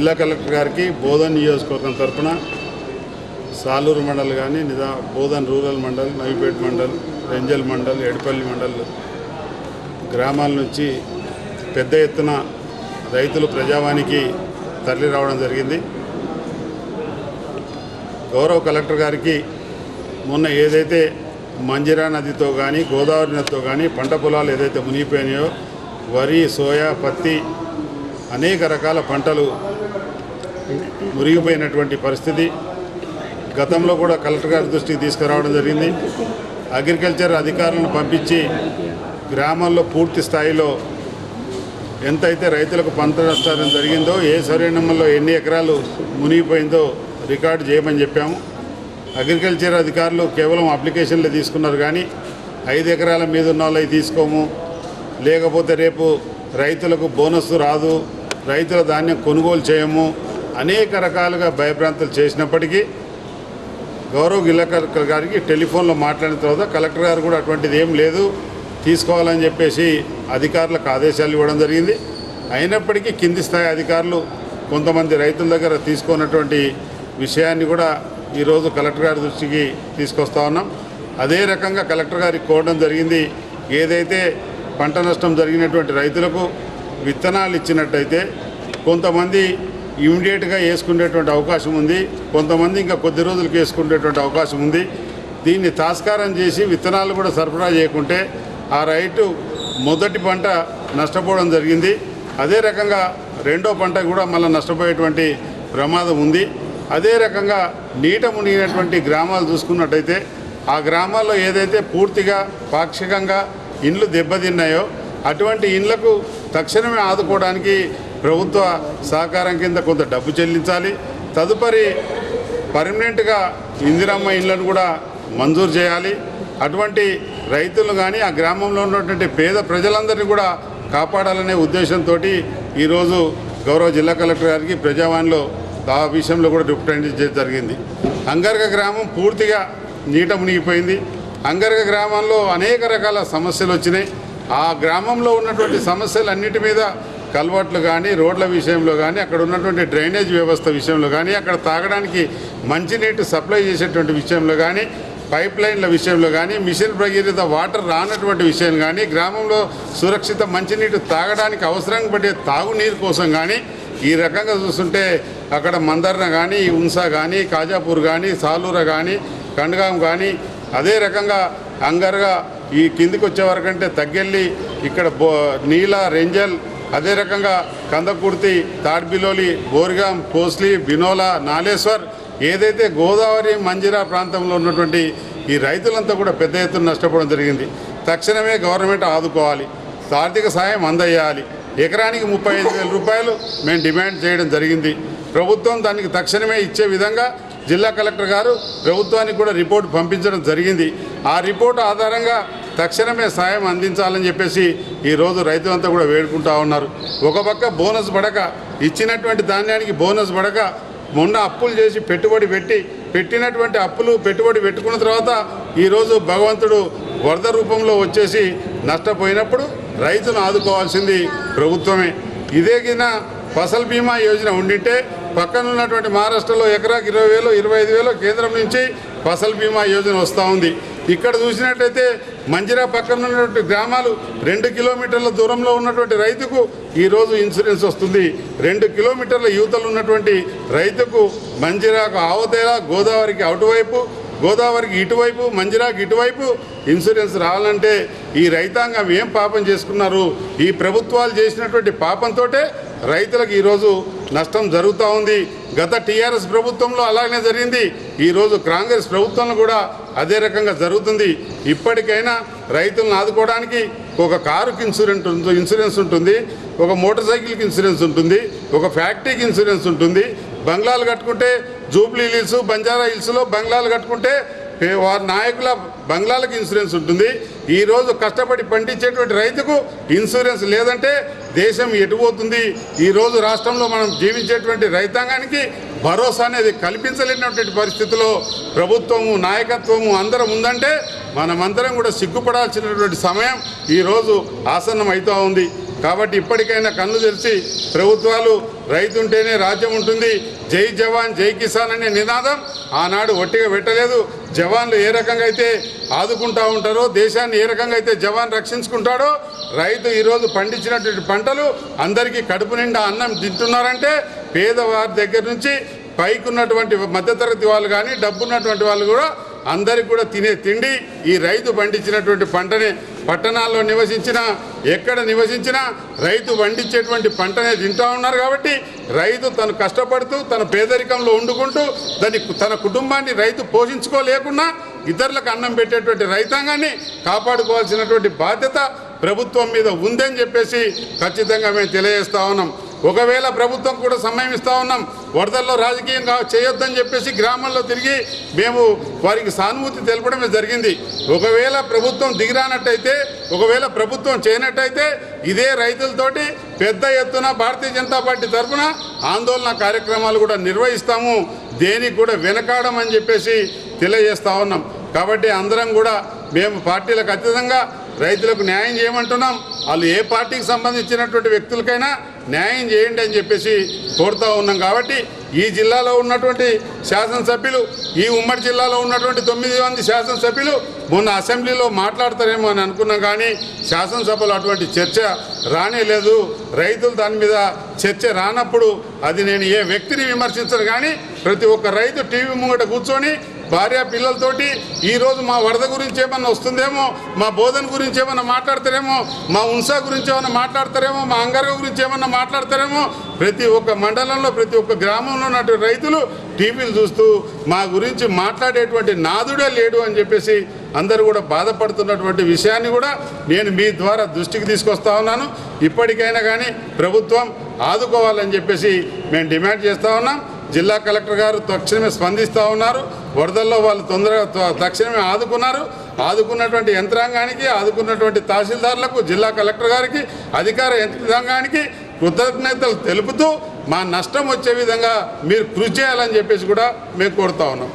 జిల్లా కలెక్టర్ గారికి బోధన్ నియోజకవర్గం తరఫున సాలూరు మండల్ కానీ నిజా బోధన్ రూరల్ మండల్ నవిపేట మండల్ రెంజల్ మండల్ ఎడపల్లి మండల్ గ్రామాల నుంచి పెద్ద ఎత్తున రైతులు ప్రజావానికి తరలి రావడం జరిగింది. గౌరవ కలెక్టర్ గారికి మొన్న ఏదైతే మంజిరా నదితో కానీ గోదావరి నదితో కానీ పంట పొలాలు ఏదైతే మునిగిపోయినాయో వరి సోయా పత్తి అనేక రకాల పంటలు మురిగిపోయినటువంటి పరిస్థితి గతంలో కూడా కలెక్టర్ గారి దృష్టికి తీసుకురావడం జరిగింది. అగ్రికల్చర్ అధికారులను పంపించి గ్రామాల్లో పూర్తి స్థాయిలో ఎంతైతే రైతులకు పంట నష్టం జరిగిందో ఏ సరైనంలో ఎన్ని ఎకరాలు మునిగిపోయిందో రికార్డు చేయమని చెప్పాము. అగ్రికల్చర్ అధికారులు కేవలం అప్లికేషన్లు తీసుకున్నారు కానీ ఐదు ఎకరాల మీద ఉన్న వాళ్ళవి తీసుకోము. లేకపోతే రేపు రైతులకు బోనస్ రాదు. రైతుల ధాన్యం కొనుగోలు చేయము. అనేక రకాలుగా భయభ్రాంతులు చేసినప్పటికీ గౌరవ్ జిల్లా కలెక్టర్ గారికి టెలిఫోన్లో మాట్లాడిన తర్వాత కలెక్టర్ గారు కూడా అటువంటిది ఏం లేదు తీసుకోవాలని చెప్పేసి అధికారులకు ఆదేశాలు ఇవ్వడం జరిగింది. అయినప్పటికీ కింది స్థాయి అధికారులు కొంతమంది రైతుల దగ్గర తీసుకున్నటువంటి విషయాన్ని కూడా ఈరోజు కలెక్టర్ గారి దృష్టికి తీసుకొస్తా ఉన్నాం. అదే రకంగా కలెక్టర్ గారికి కోరడం జరిగింది ఏదైతే పంట నష్టం జరిగినటువంటి రైతులకు విత్తనాలు ఇచ్చినట్టయితే కొంతమంది ఇమీడియట్గా వేసుకునేటువంటి అవకాశం ఉంది. కొంతమంది ఇంకా కొద్ది రోజులకు వేసుకునేటువంటి అవకాశం ఉంది. దీన్ని తాస్కారం చేసి విత్తనాలు కూడా సరఫరా చేయకుంటే ఆ రైతు మొదటి పంట నష్టపోవడం జరిగింది. అదే రకంగా రెండో పంట కూడా మళ్ళీ నష్టపోయేటువంటి ప్రమాదం ఉంది. అదే రకంగా నీట మునిగినటువంటి గ్రామాలు చూసుకున్నట్టయితే ఆ గ్రామాల్లో ఏదైతే పూర్తిగా పాక్షికంగా ఇండ్లు దెబ్బతిన్నాయో అటువంటి ఇండ్లకు తక్షణమే ఆదుకోవడానికి ప్రభుత్వ సహకారం కింద కొంత డబ్బు చెల్లించాలి. తదుపరి పర్మనెంట్గా ఇందిరమ్మ ఇళ్ళను కూడా మంజూరు చేయాలి. అటువంటి రైతులు కానీ ఆ గ్రామంలో ఉన్నటువంటి పేద ప్రజలందరినీ కూడా కాపాడాలనే ఉద్దేశంతో ఈరోజు గౌరవ జిల్లా కలెక్టర్ గారికి ప్రజావాణిలో ఆ విషయంలో కూడా రిప్రజెంట్ చేయడం జరిగింది. అంగర్గ గ్రామం పూర్తిగా నీట మునిగిపోయింది. అంగర్గ గ్రామంలో అనేక రకాల సమస్యలు వచ్చినాయి. ఆ గ్రామంలో ఉన్నటువంటి సమస్యలన్నిటి మీద కల్వర్ట్లు కానీ రోడ్ల విషయంలో కానీ అక్కడ ఉన్నటువంటి డ్రైనేజ్ వ్యవస్థ విషయంలో కానీ అక్కడ తాగడానికి మంచినీటి సప్లై చేసేటువంటి విషయంలో కానీ పైప్ లైన్ల విషయంలో కానీ మిషన్ భగీరథ వాటర్ రానటువంటి విషయం కానీ గ్రామంలో సురక్షిత మంచినీటి తాగడానికి అవసరం పడే తాగునీరు కోసం కానీ ఈ రకంగా చూస్తుంటే అక్కడ మందర్న కానీ ఉన్సా కానీ కాజాపూర్ కానీ సాలూర కానీ కండగాం కానీ అదే రకంగా అంగర్గా ఈ కిందికి వచ్చే వరకంటే తగ్గెళ్ళి ఇక్కడ బో నీల రెంజల్ అదే రకంగా కందకుర్తి తాడ్బిలోలి బోర్గాం కోస్లీ బినోలా నాలేశ్వర్ ఏదైతే గోదావరి మంజిరా ప్రాంతంలో ఉన్నటువంటి ఈ రైతులంతా కూడా పెద్ద ఎత్తున నష్టపోవడం జరిగింది. తక్షణమే గవర్నమెంట్ ఆదుకోవాలి. ఆర్థిక సాయం అందజేయాలి. ఎకరానికి ముప్పై ఐదు వేల రూపాయలు మేము డిమాండ్ చేయడం జరిగింది. ప్రభుత్వం దానికి తక్షణమే ఇచ్చే విధంగా జిల్లా కలెక్టర్ గారు ప్రభుత్వానికి కూడా రిపోర్ట్ పంపించడం జరిగింది. ఆ రిపోర్ట్ ఆధారంగా తక్షణమే సాయం అందించాలని చెప్పేసి ఈరోజు రైతులంతా కూడా వేడుకుంటా ఉన్నారు. ఒక పక్క బోనస్ పడక ఇచ్చినటువంటి ధాన్యానికి బోనస్ పడక మొన్న అప్పులు చేసి పెట్టుబడి పెట్టి పెట్టినటువంటి అప్పులు పెట్టుబడి పెట్టుకున్న తర్వాత ఈరోజు భగవంతుడు వరద రూపంలో వచ్చేసి నష్టపోయినప్పుడు రైతును ఆదుకోవాల్సింది ప్రభుత్వమే. ఇదే ఫసల్ బీమా యోజన ఉండింటే పక్కన ఉన్నటువంటి మహారాష్ట్రలో ఎకరాకి ఇరవై వేలు ఇరవై ఐదు వేలు కేంద్రం నుంచి ఫసల్ బీమా యోజన వస్తూ ఉంది. ఇక్కడ చూసినట్టయితే మంజిరా పక్కన ఉన్నటువంటి గ్రామాలు రెండు కిలోమీటర్ల దూరంలో ఉన్నటువంటి రైతుకు ఈరోజు ఇన్సూరెన్స్ వస్తుంది. రెండు కిలోమీటర్ల యువతలు ఉన్నటువంటి రైతుకు మంజిరాకు ఆవతేలా గోదావరికి అటువైపు గోదావరికి ఇటువైపు మంజిరాకి ఇటువైపు ఇన్సూరెన్స్ రావాలంటే ఈ రైతాంగం ఏం పాపం చేసుకున్నారు? ఈ ప్రభుత్వాలు చేసినటువంటి పాపంతో రైతులకు ఈరోజు నష్టం జరుగుతూ ఉంది. గత టీఆర్ఎస్ ప్రభుత్వంలో అలాగనే జరిగింది. ఈరోజు కాంగ్రెస్ ప్రభుత్వంలో కూడా అదే రకంగా జరుగుతుంది. ఇప్పటికైనా రైతులను ఆదుకోవడానికి ఒక కారుకి ఇన్సూరెన్స్ ఇన్సూరెన్స్ ఉంటుంది. ఒక మోటార్ సైకిల్కి ఇన్సూరెన్స్ ఉంటుంది. ఒక ఫ్యాక్టరీకి ఇన్సూరెన్స్ ఉంటుంది. బంగ్లాలు కట్టుకుంటే జూబ్లీ హిల్స్ బంజారా హిల్స్లో బంగ్లాలు కట్టుకుంటే వారి నాయకుల బంగ్లాలకు ఇన్సూరెన్స్ ఉంటుంది. ఈరోజు కష్టపడి పండించేటువంటి రైతుకు ఇన్సూరెన్స్ లేదంటే దేశం ఎటుపోతుంది ఈరోజు రాష్ట్రంలో మనం జీవించేటువంటి రైతాంగానికి భరోసా అనేది కల్పించలేనటువంటి పరిస్థితిలో ప్రభుత్వము నాయకత్వము అందరం ఉందంటే మనమందరం కూడా సిగ్గుపడాల్సినటువంటి సమయం ఈరోజు ఆసన్నం అవుతూ ఉంది. కాబట్టి ఇప్పటికైనా కన్ను తెరిచి ప్రభుత్వాలు రైతుంటేనే రాజ్యం ఉంటుంది. జై జవాన్ జై కిసాన్ అనే నినాదం ఆనాడు ఒట్టిగా పెట్టలేదు. జవాన్లు ఏ రకంగా అయితే ఆదుకుంటా ఉంటారో దేశాన్ని ఏ రకంగా అయితే జవాన్ రక్షించుకుంటాడో రైతు ఈరోజు పండించినటువంటి పంటలు అందరికీ కడుపు నిండా అన్నం తింటున్నారంటే పేదవారి దగ్గర నుంచి పైకి ఉన్నటువంటి మధ్యతరగతి వాళ్ళు కానీ డబ్బు ఉన్నటువంటి వాళ్ళు కూడా అందరికి కూడా తినే తిండి ఈ రైతు పండించినటువంటి పంటనే పట్టణాల్లో నివసించినా ఎక్కడ నివసించినా రైతు పండించేటువంటి పంటనే తింటా ఉన్నారు కాబట్టి రైతు తను కష్టపడుతూ తన పేదరికంలో వండుకుంటూ దాని తన కుటుంబాన్ని రైతు పోషించుకోలేకున్నా ఇతరులకు అన్నం పెట్టేటువంటి రైతాంగాన్ని కాపాడుకోవాల్సినటువంటి బాధ్యత ప్రభుత్వం మీద ఉందని చెప్పేసి ఖచ్చితంగా మేము తెలియజేస్తా ఉన్నాం. ఒకవేళ ప్రభుత్వం కూడా సమయం ఇస్తా ఉన్నాం వరదల్లో రాజకీయం చేయొద్దని చెప్పేసి గ్రామంలో తిరిగి మేము వారికి సానుభూతి తెలపడమే జరిగింది. ఒకవేళ ప్రభుత్వం దిగిరానట్టయితే ఒకవేళ ప్రభుత్వం చేయనట్టయితే ఇదే రైతులతోటి పెద్ద ఎత్తున భారతీయ జనతా పార్టీ తరఫున ఆందోళన కార్యక్రమాలు కూడా నిర్వహిస్తాము. దేనికి కూడా వెనకాడమని చెప్పేసి తెలియజేస్తా ఉన్నాం. కాబట్టి అందరం కూడా మేము పార్టీలకు అతీతంగా రైతులకు న్యాయం చేయమంటున్నాం. వాళ్ళు ఏ పార్టీకి సంబంధించినటువంటి వ్యక్తులకైనా న్యాయం చేయండి అని చెప్పేసి కోరుతూ ఉన్నాం కాబట్టి ఈ జిల్లాలో ఉన్నటువంటి శాసనసభ్యులు ఈ ఉమ్మడి జిల్లాలో ఉన్నటువంటి తొమ్మిది మంది శాసనసభ్యులు మొన్న అసెంబ్లీలో మాట్లాడతారేమో అని అనుకున్నాం కానీ శాసనసభలో అటువంటి చర్చ రానే లేదు రైతులు దాని మీద చర్చ రానప్పుడు అది నేను ఏ వ్యక్తిని విమర్శించను కానీ ప్రతి ఒక్క రైతు టీవీ ముంగట కూర్చొని భార్య పిల్లలతోటి ఈరోజు మా వరద గురించి ఏమన్నా వస్తుందేమో మా బోధన గురించి ఏమన్నా మాట్లాడతారేమో మా ఉంసా గురించి ఏమన్నా మాట్లాడతారేమో మా అంగర్గ గురించి ఏమన్నా మాట్లాడతారేమో ప్రతి ఒక్క మండలంలో ప్రతి ఒక్క గ్రామంలో ఉన్నటువంటి రైతులు టీవీలు చూస్తూ మా గురించి మాట్లాడేటువంటి నాదుడే లేడు అని చెప్పేసి అందరూ కూడా బాధపడుతున్నటువంటి విషయాన్ని కూడా నేను మీ ద్వారా దృష్టికి తీసుకొస్తా ఉన్నాను. ఇప్పటికైనా కానీ ప్రభుత్వం ఆదుకోవాలని చెప్పేసి మేము డిమాండ్ చేస్తూ ఉన్నాం. జిల్లా కలెక్టర్ గారు తక్షణమే స్పందిస్తూ ఉన్నారు. వరదల్లో వాళ్ళు తొందరగా తక్షణమే ఆదుకున్నారు. ఆదుకున్నటువంటి యంత్రాంగానికి ఆదుకున్నటువంటి తహసీల్దార్లకు జిల్లా కలెక్టర్ గారికి అధికార యంత్రాంగానికి కృతజ్ఞతలు తెలుపుతూ మా నష్టం వచ్చే విధంగా మీరు కృషి చేయాలని చెప్పేసి కూడా మేము కోరుతా ఉన్నాం.